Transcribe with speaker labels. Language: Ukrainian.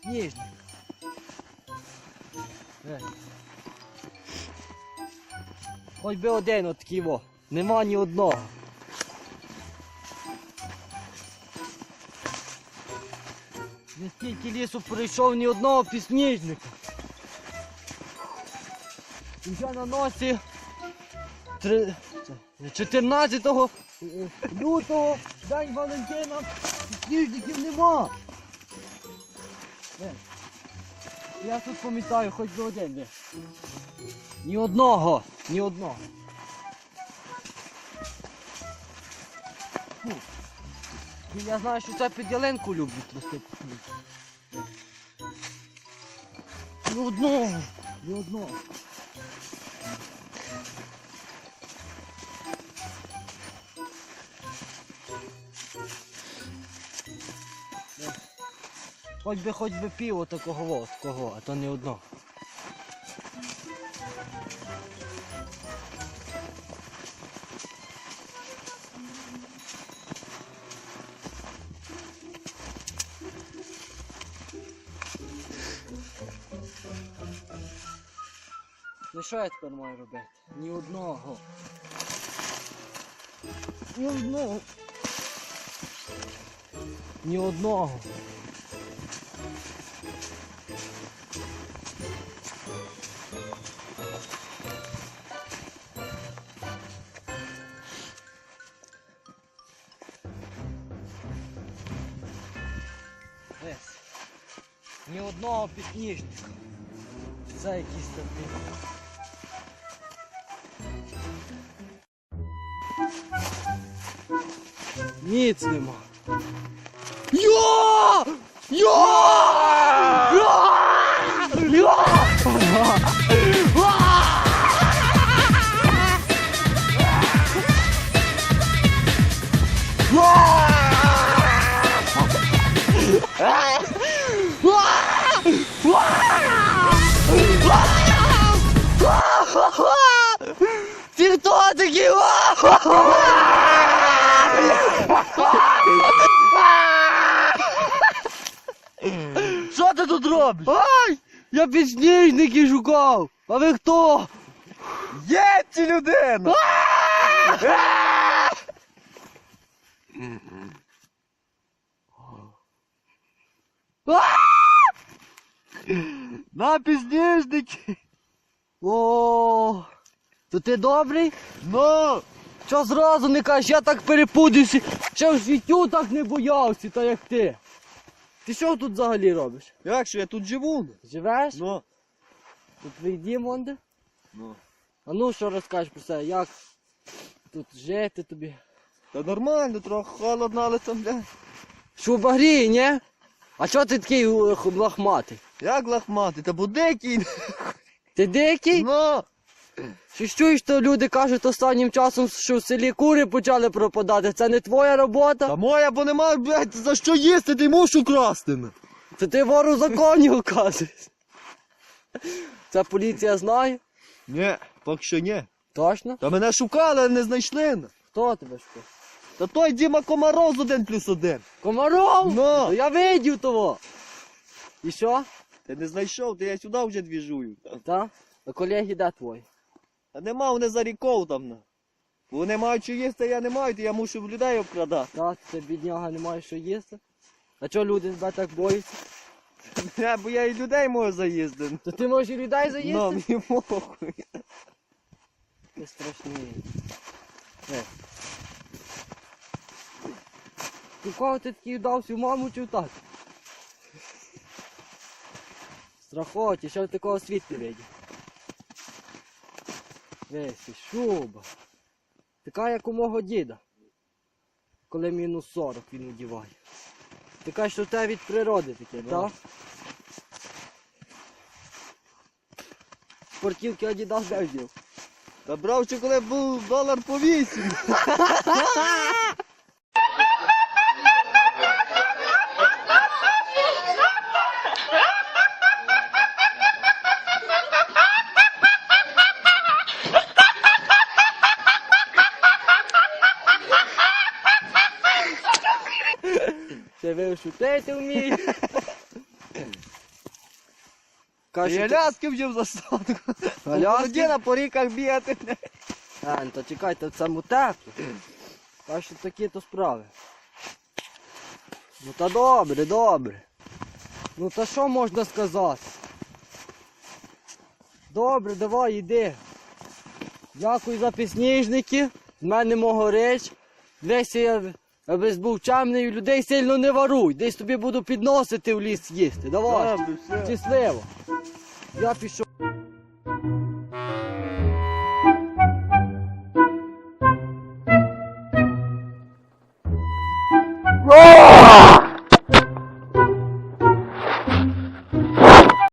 Speaker 1: підсніжник. Е. Хоч би один от такий во. Нема ні одного. Не стільки лісу пройшов ні одного підсніжника. І вже на носі три- 14 е, лютого, День Валентина, підсніжників нема. Я тут пам'ятаю, хоч би один. де. Ні одного, ні одного. Фу. Я знаю, що це під ялинку люблять рости. Ні одного, ні одного. Хоч би хоч би пів такого во, такого, а то не одно. Ну що я тепер маю робити? Ні одного. Ні одного. Ні одного. Ні одного підніжника. Це якісь такі. Ніц нема. Йо! Йо! Йо! Йо! Ти хто такий? Що ти тут робиш? Ай! Я підсніжники шукав! А ви хто?
Speaker 2: Є ці людина! На пізніжники!
Speaker 1: О, То ти добрий?
Speaker 2: Ну!
Speaker 1: Що зразу не кажеш, я так перепудився, ще в життю так не боявся, та як ти. Ти що тут взагалі робиш?
Speaker 2: Як що я тут живу?
Speaker 1: Живеш?
Speaker 2: Ну.
Speaker 1: Тут твій дім, онде?
Speaker 2: Ну.
Speaker 1: А ну що розкажеш про себе, як тут жити тобі?
Speaker 2: Та нормально, трохи холодно, але там, бля.
Speaker 1: Що в багрі, ні? А чого ти такий е, лахматий?
Speaker 2: Як лахмати? Та будекий.
Speaker 1: Ти дикий?
Speaker 2: Ну!
Speaker 1: Ж чуєш, що люди кажуть останнім часом, що в селі кури почали пропадати? Це не твоя робота?
Speaker 2: Та моя, бо нема, блядь, за що їсти, ти мушу красти.
Speaker 1: Це ти вору законі оказуєш. Це поліція знає?
Speaker 2: Ні, поки що ні.
Speaker 1: Точно?
Speaker 2: Та мене шукали, але не знайшли.
Speaker 1: Хто тебе шукає?
Speaker 2: Та той Діма Комаров з один плюс один.
Speaker 1: Комаров?
Speaker 2: Ну.
Speaker 1: То я видів того. І що?
Speaker 2: Ти не знайшов, то я сюди вже двіжую.
Speaker 1: Та? А колеги де твої?
Speaker 2: Та нема, вони за ріков там. Вони мають що їсти, я не маю, то я мушу в людей обкрадати.
Speaker 1: Та, ти бідняга не маєш що їсти? А чого люди тебе так бояться?
Speaker 2: Я, бо я і людей можу заїздити.
Speaker 1: То ти можеш і людей заїсти?
Speaker 2: Ну, мені похуй.
Speaker 1: Ти страшний. Е. У кого ти такий вдався, в маму чи в тату? Страхоті, що такого світ не видів. Дивіться, шуба. Така, як у мого діда. Коли мінус 40 він одіває. Така, що те від природи таке, так? Да. Спортівки Адідас де вдів.
Speaker 2: Та брав, що коли був долар по
Speaker 1: 8. ходив, шутити вміє.
Speaker 2: Я ляски вдів за
Speaker 1: садку.
Speaker 2: Людина по ріках бігати.
Speaker 1: А, ну то чекайте, це мутепки. Так що такі то справи. Ну та добре, добре. Ну та що можна сказати? Добре, давай, йди. Дякую за пісніжники. З мене мого річ. Десь я аби був чемний, людей сильно не варуй. Десь тобі буду підносити в ліс їсти. Давай. Щасливо. Я пішов.